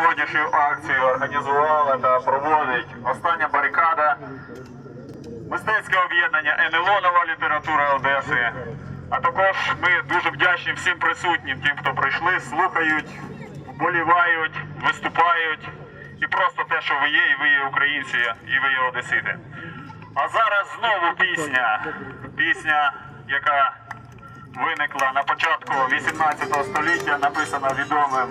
сьогоднішню акцію організувала та проводить остання барикада мистецьке об'єднання НЛО Нова література Одеси. А також ми дуже вдячні всім присутнім, тим, хто прийшли, слухають, вболівають, виступають. І просто те, що ви є, і ви є українці, і ви є одесити. А зараз знову пісня. Пісня, яка виникла на початку 18 століття, написана відомим,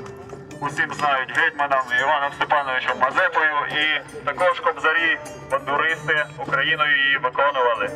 усім знають гетьманом Іваном Степановичем Мазепою. І також кобзарі, бандуристи Україною її виконували.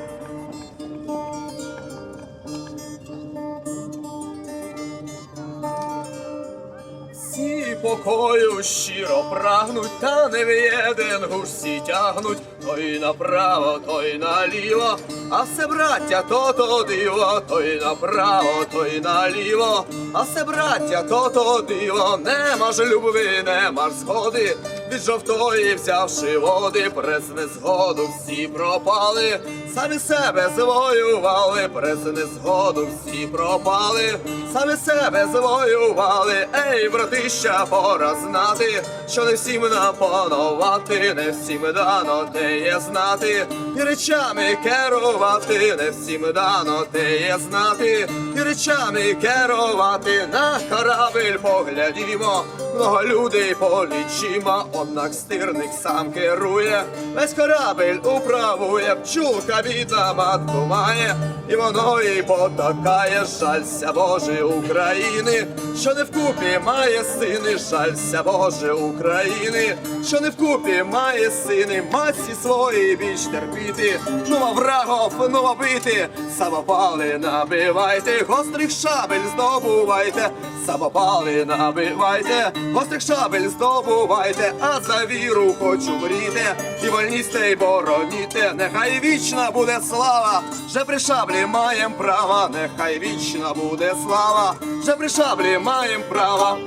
Всі покою щиро прагнуть, та не в єдин гуш всі тягнуть, той направо, той наліво, а все браття, то то диво, той направо, той наліво, а все браття, то то диво, нема ж любви, нема ж згоди, від жовтої взявши води, прес незгоду всі пропали, самі себе завоювали, прес незгоду всі пропали, самі себе завоювали, ей, братища, пора знати, що не всім нам панувати, не всім дано те є знати, і речами керувати, не всім дано те є знати, і речами керувати, на корабель поглядімо, много людей полічимо, однак стирник сам керує, весь корабель управує, пчулка бідна матку має, і воно їй потакає, жалься Боже України, що не вкупі має сини, жалься Боже України, що не вкупі має сини, масі свої більш терпіти, ну а врагов, ну бити, самопали набивайте, гострих шабель здобувайте, самопали набивайте, гострих шабель здобувайте, а за віру хочу мріти, і вольність й бороніте, нехай вічна буде слава, вже при шаблі маєм права, нехай вічна буде слава, вже при шаблі маєм права.